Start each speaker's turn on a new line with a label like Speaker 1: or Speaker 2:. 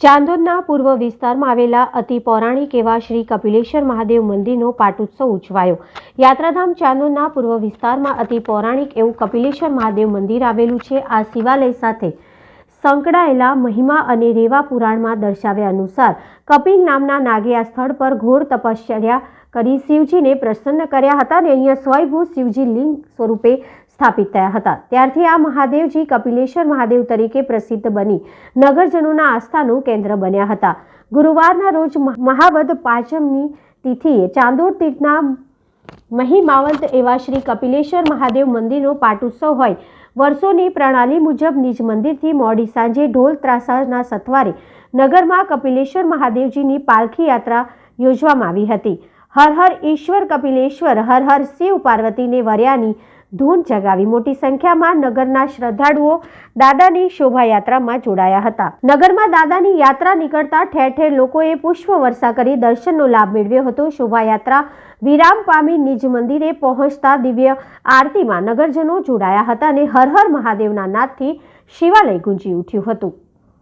Speaker 1: ચાંદોદના પૂર્વ વિસ્તારમાં આવેલા અતિ પૌરાણિક એવા શ્રી કપિલેશ્વર મહાદેવ મંદિરનો પાટોત્સવ ઉજવાયો. યાત્રાધામ ચાંદોદના પૂર્વ વિસ્તારમાં અતિ પૌરાણિક એવું કપિલેશ્વર મહાદેવ મંદિર આવેલું છે. આ શિવાલય સાથે સંકળાયેલા મહિમા અને રેવા પુરાણમાં દર્શાવ્યા અનુસાર કપિલ નામના નાગે આ સ્થળ પર ઘોર તપશ્ચર્યા કરી શિવજીને પ્રસન્ન કર્યા હતા અને અહીંયા સ્વયંભૂ શિવજી લિંગ સ્વરૂપે સ્થાપિત થયા હતા. ત્યારથી આ મહાદેવજી કપિલેશ્વર મહાદેવ તરીકે પ્રસિદ્ધ બની. નગરજનોના આસ્થાનું કેન્દ્ર બન્યા હતા. ગુરુવારના રોજ મહ- મહાવદ પાંચમની તિથિએ ચાંદોર તીર્થના મહિમાવંત એવા શ્રી કપિલેશ્વર મહાદેવ મંદિરનો પાટોત્સવ હોય. વર્ષોની પ્રણાલી મુજબ નિજ મંદિરથી મોડી સાંજે ઢોલ ત્રાસાના સથવારે નગરમાં કપિલેશ્વર મહાદેવજીની પાલખી યાત્રા યોજવામાં આવી હતી. હર હર ઈશ્વર કપિલેશ્વર, હર હર શિવ પાર્વતીને વર્યાની ધૂન જગાવી મોટી સંખ્યામાં નગરના શ્રદ્ધાળુઓ દાદાની શોભાયાત્રામાં જોડાયા હતા. નગરમાં દાદાની યાત્રા નીકળતા ઠેર ઠેર લોકોએ પુષ્પ વર્ષા કરી દર્શનનો લાભ મેળવ્યો હતો. શોભાયાત્રા વિરામ પામી નિજ મંદિરે પહોંચતા દિવ્ય આરતીમાં નગરજનો જોડાયા હતા અને હર હર મહાદેવના નાદથી શિવાલય ગુંજી ઉઠ્યું હતું.